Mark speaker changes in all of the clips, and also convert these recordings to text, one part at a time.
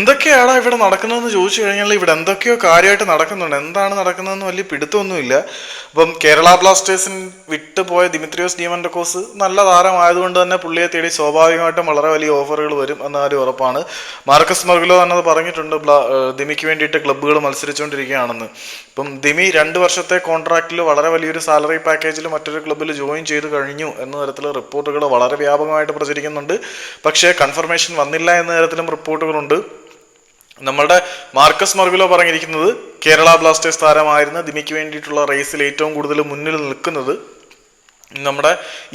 Speaker 1: എന്തൊക്കെയാണ് ഇവിടെ നടക്കുന്നതെന്ന് ചോദിച്ചു കഴിഞ്ഞാൽ ഇവിടെ എന്തൊക്കെയോ കാര്യമായിട്ട് നടക്കുന്നുണ്ട്. എന്താണ് നടക്കുന്നതെന്ന് വലിയ പിടുത്തമൊന്നുമില്ല. അപ്പം കേരള ബ്ലാസ്റ്റേഴ്സിന് വിട്ടുപോയ ദിമിത്രിയോസ് കോസ് നല്ല താരമായതുകൊണ്ട് തന്നെ പുള്ളിയെ തേടി സ്വാഭാവികമായിട്ടും വളരെ വലിയ ഓഫറുകൾ വരും എന്ന കാര്യം ഉറപ്പാണ്. മാർക്കസ് മർഗുലോ തന്നെ പറഞ്ഞിട്ടുണ്ട് ദിമിക്ക് വേണ്ടിയിട്ട് ക്ലബ്ബുകൾ മത്സരിച്ചുകൊണ്ടിരിക്കുകയാണെന്ന്. ഇപ്പം ദിമി രണ്ട് വർഷത്തെ കോൺട്രാക്റ്റിൽ വളരെ വലിയൊരു സാലറി പാക്കേജിൽ മറ്റൊരു ക്ലബ്ബിൽ ജോയിൻ ചെയ്ത് കഴിഞ്ഞു എന്ന തരത്തിൽ റിപ്പോർട്ടുകൾ വളരെ വ്യാപകമായിട്ട് പ്രചരിക്കുന്നുണ്ട്. പക്ഷേ കൺഫർമേഷൻ വന്നില്ല എന്ന തരത്തിലും റിപ്പോർട്ടുകളുണ്ട്. നമ്മളുടെ മാർക്കസ് മർഗുലോ പറഞ്ഞിരിക്കുന്നത് കേരള ബ്ലാസ്റ്റേഴ്സ് താരമായിരുന്ന ദിമിക്ക് വേണ്ടിയിട്ടുള്ള റേസിൽ ഏറ്റവും കൂടുതൽ മുന്നിൽ നിൽക്കുന്നത് നമ്മുടെ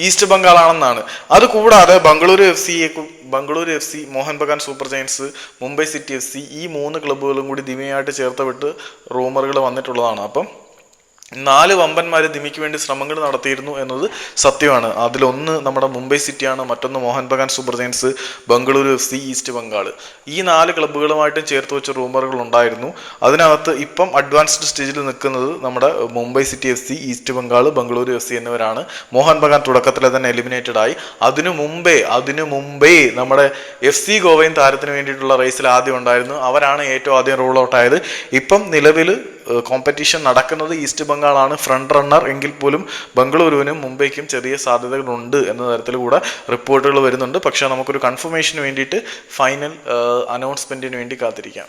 Speaker 1: ഈസ്റ്റ് ബംഗാളാണെന്നാണ്. അതുകൂടാതെ Bengaluru F C Bengaluru F C Mohan Bagan Super Giants Mumbai City F C ഈ മൂന്ന് ക്ലബ്ബുകളും കൂടി ദിമയായിട്ട് ചേർത്ത് വിട്ട് റൂമറുകൾ വന്നിട്ടുള്ളതാണ്. അപ്പം നാല് വമ്പന്മാർ ദിമിക്ക് വേണ്ടി ശ്രമങ്ങൾ നടത്തിയിരുന്നു എന്നത് സത്യമാണ്. അതിലൊന്ന് നമ്മുടെ മുംബൈ സിറ്റിയാണ് മറ്റൊന്ന് Mohan Bagan Super Giants Bengaluru F C East Bengal ഈ നാല് ക്ലബ്ബുകളുമായിട്ടും ചേർത്ത് വെച്ച റൂമറുകൾ ഉണ്ടായിരുന്നു. അതിനകത്ത് ഇപ്പം അഡ്വാൻസ്ഡ് സ്റ്റേജിൽ നിൽക്കുന്നത് നമ്മുടെ Mumbai City F C East Bengal Bengaluru F C എന്നിവരാണ്. മോഹൻ ബഗാൻ തുടക്കത്തിലെ തന്നെ എലിമിനേറ്റഡ് ആയി. അതിനു മുമ്പേ അതിനു മുമ്പേ നമ്മുടെ എഫ് സി ഗോവയും താരത്തിന് വേണ്ടിയിട്ടുള്ള റേസിൽ ആദ്യം ഉണ്ടായിരുന്നു. അവരാണ് ഏറ്റവും ആദ്യം റൂൾ ഔട്ട് ആയത്. ഇപ്പം നിലവിൽ കോമ്പറ്റീഷൻ നടക്കുന്നത് ഈസ്റ്റ് ബംഗാളാണ് ഫ്രണ്ട് റണ്ണർ എങ്കിൽ പോലും ബംഗളൂരുവിനും മുംബൈക്കും ചെറിയ സാധ്യതകളുണ്ട് എന്ന തരത്തിൽ കൂടെ റിപ്പോർട്ടുകൾ വരുന്നുണ്ട്. പക്ഷേ നമുക്കൊരു കൺഫർമേഷന് വേണ്ടിയിട്ട് ഫൈനൽ അനൗൺസ്മെന്റിന് വേണ്ടി കാത്തിരിക്കാം.